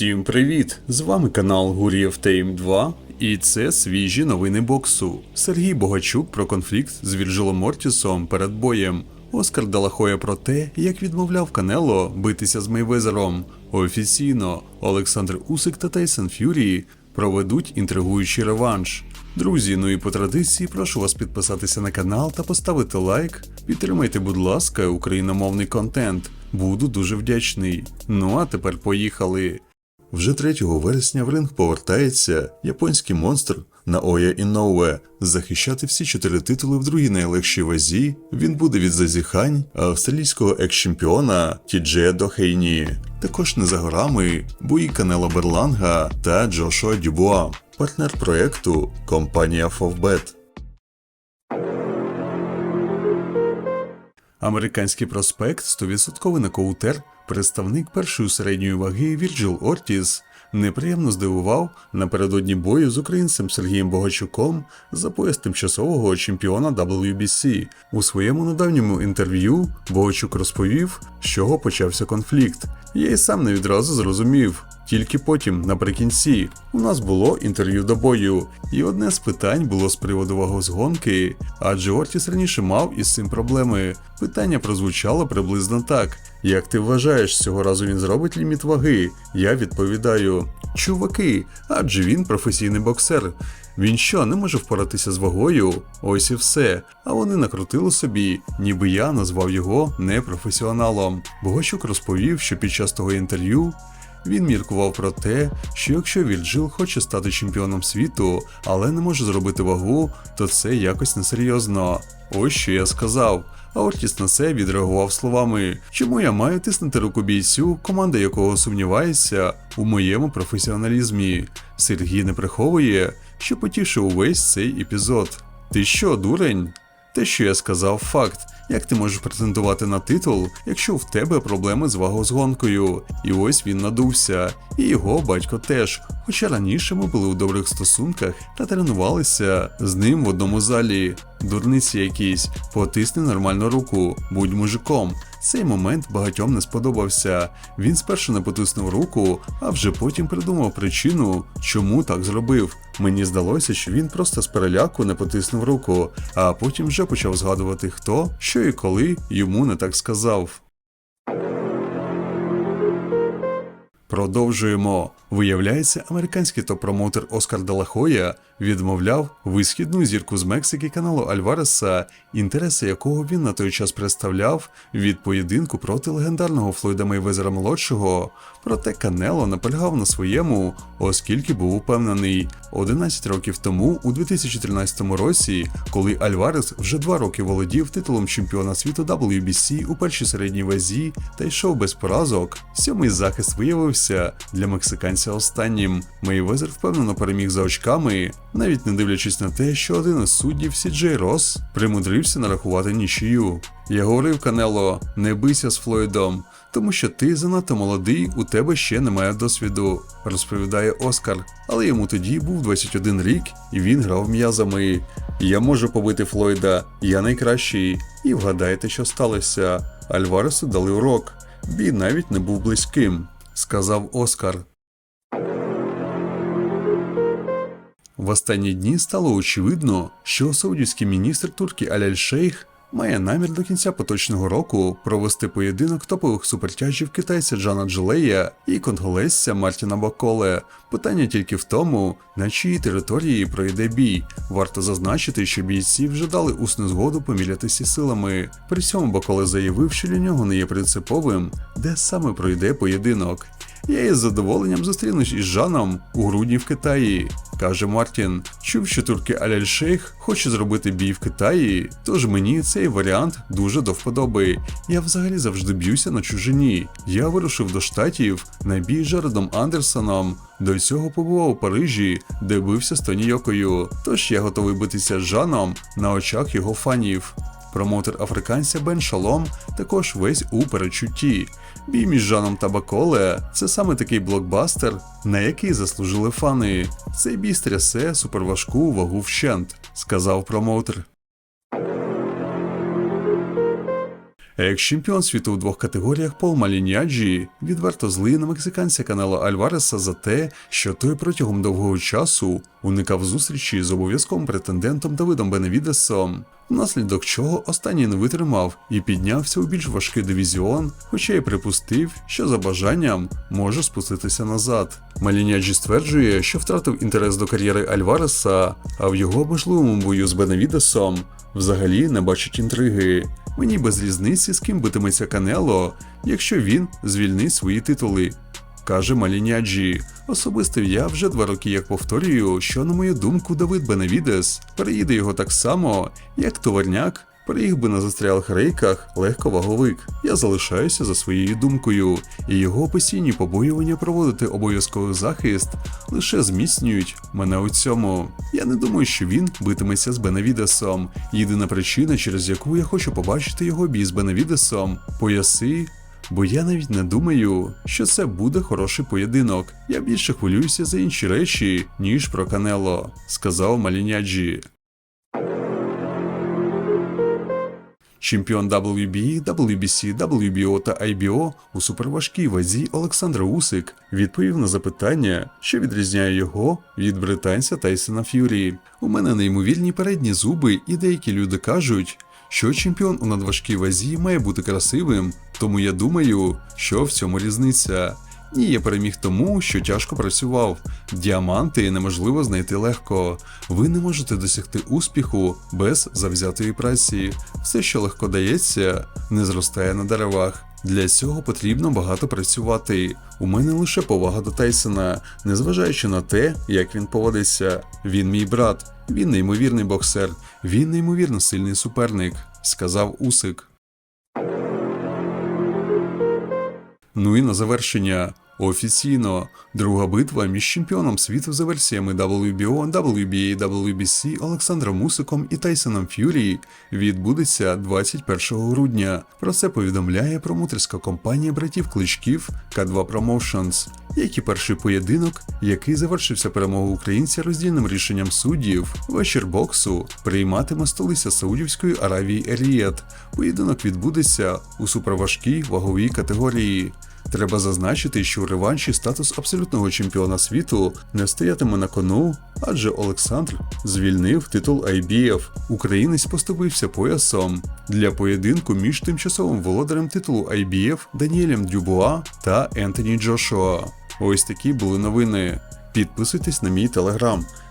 Всім привіт! З вами канал Гурієв Тейм 2 і це свіжі новини боксу. Сергій Богачук про конфлікт з Вірджилом Мортісом перед боєм. Оскар Далахоя про те, як відмовляв Канело битися з Мейвезером. Офіційно Олександр Усик та Тайсон Ф'юрі проведуть інтригуючий реванш. Друзі, ну і по традиції прошу вас підписатися на канал та поставити лайк. Підтримайте, будь ласка, україномовний контент. Буду дуже вдячний. Ну а тепер поїхали. Вже 3 вересня в ринг повертається японський монстр Наоя Іноуе. Захищати всі чотири титули в другій найлегшій вазі він буде від зазіхань австралійського екс-чемпіона Тіджея Дохейні. Також не за горами бої Канела Берланга та Джошуа Дюбуа, партнер проекту компанія Фовбет. Американський проспект 100% нокаутер, представник першої середньої ваги Вірджил Ортіс, неприємно здивував напередодні бою з українцем Сергієм Богачуком за пояс тимчасового чемпіона WBC. У своєму недавньому інтерв'ю Богачук розповів, з чого почався конфлікт. Я й сам не відразу зрозумів. Тільки потім, наприкінці, у нас було інтерв'ю до бою, і одне з питань було з приводу вагозгонки, адже Ортіс раніше мав із цим проблеми. Питання прозвучало приблизно так: як ти вважаєш, цього разу він зробить ліміт ваги? Я відповідаю: чуваки, адже він професійний боксер. Він що, не може впоратися з вагою? Ось і все. А вони накрутили собі, ніби я назвав його непрофесіоналом. Богачук розповів, що під час того інтерв'ю він міркував про те, що якщо Вільджил хоче стати чемпіоном світу, але не може зробити вагу, то це якось несерйозно. Ось що я сказав. А Ортіс на це відреагував словами: чому я маю тиснути руку бійцю, команда якого сумнівається у моєму професіоналізмі. Сергій не приховує, що потішив увесь цей епізод. Ти що, дурень? Те, що я сказав, факт. Як ти можеш претендувати на титул, якщо в тебе проблеми з вагозгонкою? І ось він надувся, і його батько теж. Хоча раніше ми були у добрих стосунках та тренувалися з ним в одному залі. Дурниці якісь, потисни нормально руку, будь мужиком. Цей момент багатьом не сподобався. Він спершу не потиснув руку, а вже потім придумав причину, чому так зробив. Мені здалося, що він просто з переляку не потиснув руку, а потім вже почав згадувати, хто, що і коли йому не так сказав. Продовжуємо. Виявляється, американський топ-промоутер Оскар Далахоя відмовляв висхідну зірку з Мексики каналу Альвареса, інтереси якого він на той час представляв від поєдинку проти легендарного Флойда Мейвезера молодшого. Проте Канело наполягав на своєму, оскільки був упевнений. 11 років тому, у 2013 році, коли Альварес вже два роки володів титулом чемпіона світу WBC у першій середній вазі та йшов без поразок, сьомий захист виявився для мексиканця останнім. Мейвезер впевнено переміг за очками, навіть не дивлячись на те, що один із суддів Сіджей Рос примудрився нарахувати нічию. Я говорив Канело, не бийся з Флойдом, тому що ти занадто молодий, у тебе ще немає досвіду, розповідає Оскар. Але йому тоді був 21 рік, і він грав м'язами. Я можу побити Флойда, я найкращий. І вгадайте, що сталося. Альваресу дали урок. Бій навіть не був близьким, сказав Оскар. В останні дні стало очевидно, що саудівський міністр Турки Аляль Шейх має намір до кінця поточного року провести поєдинок топових супертяжів китайця Джана Джилея і конголезця Мартіна Баколе. Питання тільки в тому, на чиїй території пройде бій. Варто зазначити, що бійці вже дали усну згоду помірятися силами. При цьому Баколе заявив, що для нього не є принциповим, де саме пройде поєдинок. Я із задоволенням зустрінусь із Жаном у грудні в Китаї, каже Мартін. Чув, що турки Аляль Шейх хоче зробити бій в Китаї, тож мені цей варіант дуже до вподоби. Я взагалі завжди б'юся на чужині. Я вирушив до штатів на бій з Джаредом Андерсоном. До цього побував у Парижі, де бився з Тоні Йокою. Тож я готовий битися з Жаном на очах його фанів. Промоутер африканця Бен Шалом також весь у перечутті. Бій між Жаном та Баколе це саме такий блокбастер, на який заслужили фани. Цей бій стрясе суперважку вагу вщент, сказав промоутер. А як чемпіон світу у двох категоріях Пол Маліньяджі відверто злий на мексиканця канала Альвареса за те, що той протягом довгого часу уникав зустрічі з обов'язковим претендентом Давидом Беневідесом, внаслідок чого останній не витримав і піднявся у більш важкий дивізіон, хоча й припустив, що за бажанням може спуститися назад. Маліняджі стверджує, що втратив інтерес до кар'єри Альвареса, а в його можливому бою з Беневідесом взагалі не бачить інтриги. Мені без різниці, з ким битиметься Канело, якщо він звільнить свої титули. Каже Маліняджі. Особисто я вже два роки як повторюю, що, на мою думку, Давид Беневідес переїде його так само, як товарняк переїх би на застрялих рейках легковаговик. Я залишаюся за своєю думкою, і його постійні побоювання проводити обов'язковий захист лише зміцнюють мене у цьому. Я не думаю, що він битиметься з Беневідесом. Єдина причина, через яку я хочу побачити його бій з Беневідесом, пояси. Бо я навіть не думаю, що це буде хороший поєдинок. Я більше хвилююся за інші речі, ніж про Канело, сказав Маліняджі. Чемпіон WBA, WBC, WBO та IBO у суперважкій вазі Олександр Усик відповів на запитання, що відрізняє його від британця Тайсона Ф'юрі. У мене неймовірні передні зуби, і деякі люди кажуть, що чемпіон у надважкій вазі має бути красивим, тому я думаю, що в цьому різниця. Ні, я переміг тому, що тяжко працював. Діаманти неможливо знайти легко. Ви не можете досягти успіху без завзятої праці. Все, що легко дається, не зростає на деревах. Для цього потрібно багато працювати. У мене лише повага до Тайсона, незважаючи на те, як він поводиться. Він мій брат, він неймовірний боксер, він неймовірно сильний суперник, сказав Усик. Ну і на завершення. Офіційно, друга битва між чемпіоном світу за версіями WBO, WBA, WBC Олександром Мусиком і Тайсоном Ф'юрі відбудеться 21 грудня. Про це повідомляє промоутерська компанія братів Кличків K2 Promotions, як і перший поєдинок, який завершився перемогою українця роздільним рішенням суддів. Вечір боксу прийматиме столиця Саудівської Аравії Ерієт. Поєдинок відбудеться у суперважкій ваговій категорії. Треба зазначити, що у реванші статус абсолютного чемпіона світу не стоятиме на кону, адже Олександр звільнив титул IBF. Українець поступився поясом для поєдинку між тимчасовим володарем титулу IBF Даніелем Дюбуа та Ентоні Джошуа. Ось такі були новини. Підписуйтесь на мій телеграм.